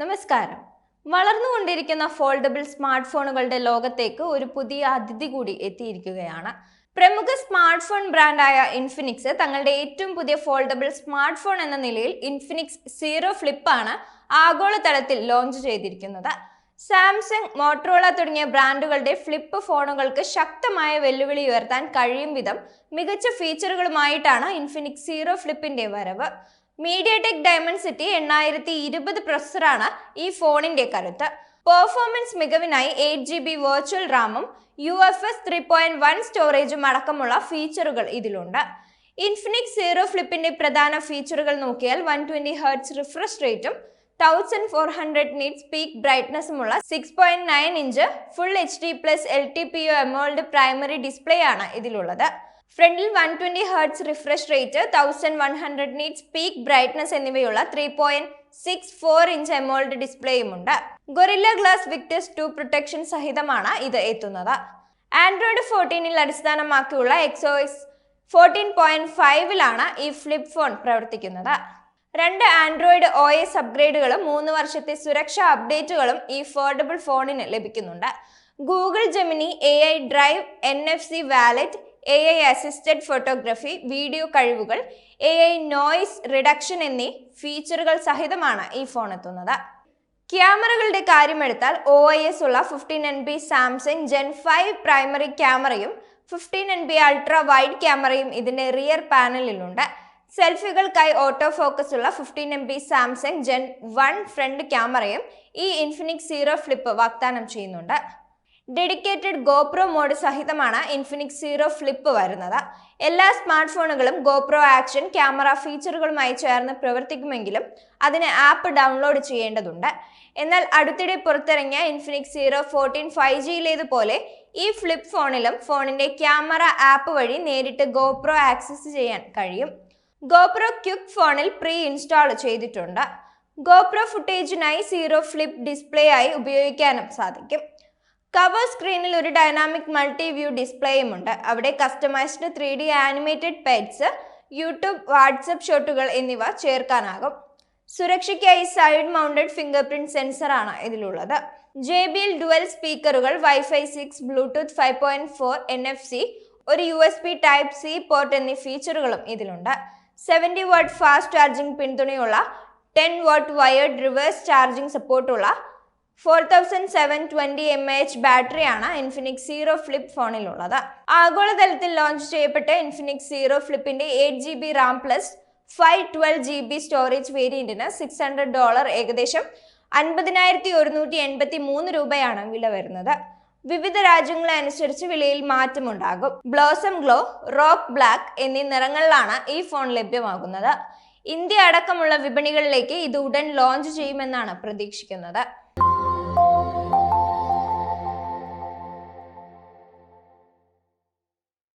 നമസ്കാരം. വളർന്നുകൊണ്ടിരിക്കുന്ന foldable smart ഫോണുകളുടെ ലോകത്തേക്ക് ഒരു പുതിയ അതിഥി കൂടി എത്തിയിരിക്കുകയാണ്. പ്രമുഖ സ്മാർട്ട് ഫോൺ ബ്രാൻഡായ ഇൻഫിനിക്സ് തങ്ങളുടെ ഏറ്റവും പുതിയ ഫോൾഡബിൾ സ്മാർട്ട് ഫോൺ എന്ന നിലയിൽ ഇൻഫിനിക്സ് സീറോ ഫ്ലിപ്പാണ് ആഗോളതലത്തിൽ ലോഞ്ച് ചെയ്തിരിക്കുന്നത്. സാംസങ് മോട്ടറോള തുടങ്ങിയ ബ്രാൻഡുകളുടെ ഫ്ലിപ്പ് ഫോണുകൾക്ക് ശക്തമായ വെല്ലുവിളി ഉയർത്താൻ കഴിയും വിധം മികച്ച ഫീച്ചറുകളുമായിട്ടാണ് ഇൻഫിനിക്സ് സീറോ ഫ്ലിപ്പിന്റെ വരവ്. മീഡിയ ടെക് ഡയമണ്ട് സിറ്റി എണ്ണായിരത്തി ഇരുപത് പ്രൊസസ്സറാണ് ഈ ഫോണിന്റെ കരുത്ത്. പെർഫോമൻസ് മികവിനായി എയ്റ്റ് ജി ബി വെർച്വൽ റാമും U F S three point one സ്റ്റോറേജും അടക്കമുള്ള ഫീച്ചറുകൾ ഇതിലുണ്ട്. ഇൻഫിനിക്സ് സീറോ ഫ്ലിപ്പിന്റെ പ്രധാന ഫീച്ചറുകൾ നോക്കിയാൽ വൺ ട്വന്റി ഹെർട്സ് റിഫ്രഷ് റേറ്റും thousand four hundred nits peak ബ്രൈറ്റ്നസ്സുമുള്ള six point nine inch full H D plus L T P O AMOLED primary display ആണ് ഇതിലുള്ളത്. ഫ്രണ്ടിൽ one twenty hertz refresh rate thousand one hundred nits peak brightness എന്നിവയുള്ള three point six four inch AMOLED ഡിസ്പ്ലേയുമുണ്ട് Gorilla glass Victus two protection സഹിതമാണ് ഇത് എത്തുന്നത്. Android ഫോർട്ടീനിൽ അടിസ്ഥാനമാക്കിയുള്ള XOS X fourteen point ഫൈവിലാണ് ഈ ഫ്ലിപ്പ് ഫോൺ പ്രവർത്തിക്കുന്നത്. രണ്ട് ആൻഡ്രോയിഡ് ഒ എസ് അപ്ഗ്രേഡുകളും മൂന്ന് വർഷത്തെ സുരക്ഷാ അപ്ഡേറ്റുകളും ഈ ഫോർഡബിൾ ഫോണിന് ലഭിക്കുന്നുണ്ട്. Google Gemini A I drive N F C wallet A I assisted photography video കഴിവുകൾ എ ഐ നോയ്സ് റിഡക്ഷൻ എന്നീ ഫീച്ചറുകൾ സഹിതമാണ് ഈ ഫോൺ എത്തുന്നത്. ക്യാമറകളുടെ കാര്യമെടുത്താൽ ഒ ഐ എസ് ഉള്ള fifteen N B Samsung Gen five primary ക്യാമറയും fifteen N B ultra wide ക്യാമറയും ഇതിന്റെ റിയർ പാനലിലുണ്ട് സെൽഫികൾക്കായി ഓട്ടോ ഫോക്കസ് ഉള്ള fifteen M B Samsung Gen one front ക്യാമറയും ഈ ഇൻഫിനിക്സ് സീറോ ഫ്ലിപ്പ് വാഗ്ദാനം ചെയ്യുന്നുണ്ട്. ഡെഡിക്കേറ്റഡ് ഗോപ്രോ മോഡ് സഹിതമാണ് ഇൻഫിനിക്സ് സീറോ ഫ്ലിപ്പ് വരുന്നത്. എല്ലാ സ്മാർട്ട് ഫോണുകളും ഗോപ്രോ ആക്ഷൻ ക്യാമറ ഫീച്ചറുകളുമായി ചേർന്ന് പ്രവർത്തിക്കുമെങ്കിലും അതിന് ആപ്പ് ഡൗൺലോഡ് ചെയ്യേണ്ടതുണ്ട്. എന്നാൽ അടുത്തിടെ പുറത്തിറങ്ങിയ ഇൻഫിനിക്സ് സീറോ ഫോർട്ടീൻ ഫൈവ് ജിയിലേതുപോലെ ഈ ഫ്ലിപ്പ് ഫോണിലും ഫോണിന്റെ ക്യാമറ ആപ്പ് വഴി നേരിട്ട് ഗോപ്രോ ആക്സസ് ചെയ്യാൻ കഴിയും. ഗോപ്രോ ക്യുക്ക് ഫോണിൽ പ്രീ ഇൻസ്റ്റാൾ ചെയ്തിട്ടുണ്ട്. ഗോപ്രോ ഫുട്ടേജിനായി സീറോ ഫ്ലിപ്പ് ഡിസ്പ്ലേ ആയി ഉപയോഗിക്കാനും സാധിക്കും. കവർ സ്ക്രീനിൽ ഒരു ഡൈനാമിക് മൾട്ടി വ്യൂ ഡിസ്പ്ലേയും ഉണ്ട് അവിടെ customised three D animated pets YouTube WhatsApp ഷോട്ടുകൾ എന്നിവ ചേർക്കാനാകും. സുരക്ഷയ്ക്കായി സൈഡ് മൗണ്ടഡ് ഫിംഗർ പ്രിന്റ് സെൻസറാണ് ഇതിലുള്ളത്. J B L dual സ്പീക്കറുകൾ wifi six Bluetooth five point four N F C ഒരു U S B type C port എന്നീ ഫീച്ചറുകളും ഇതിലുണ്ട്. സെവന്റി വാട്ട് ഫാസ്റ്റ് ചാർജിംഗ് പിന്തുണയുള്ള ten watt wired reverse charging സപ്പോർട്ടുള്ള four thousand seven twenty M H ബാറ്ററിയാണ് Infinix zero flip ഫോണിലുള്ളത്. ആഗോളതലത്തിൽ launch ചെയ്യപ്പെട്ട Infinix zero ഫ്ലിപ്പിന്റെ eight G B RAM plus five twelve G B storage വേരിയന്റിന് six hundred dollar ഏകദേശം അൻപതിനായിരത്തി ഒരുന്നൂറ്റി എൺപത്തി മൂന്ന് രൂപയാണ് വില വരുന്നത്. വിവിധ രാജ്യങ്ങളെ അനുസരിച്ച് വിലയിൽ മാറ്റമുണ്ടാകും. ബ്ലോസം ഗ്ലോ റോക്ക് ബ്ലാക്ക് എന്നീ നിറങ്ങളിലാണ് ഈ ഫോൺ ലഭ്യമാകുന്നത്. ഇന്ത്യ അടക്കമുള്ള വിപണികളിലേക്ക് ഇത് ഉടൻ ലോഞ്ച് ചെയ്യുമെന്നാണ് പ്രതീക്ഷിക്കുന്നത്.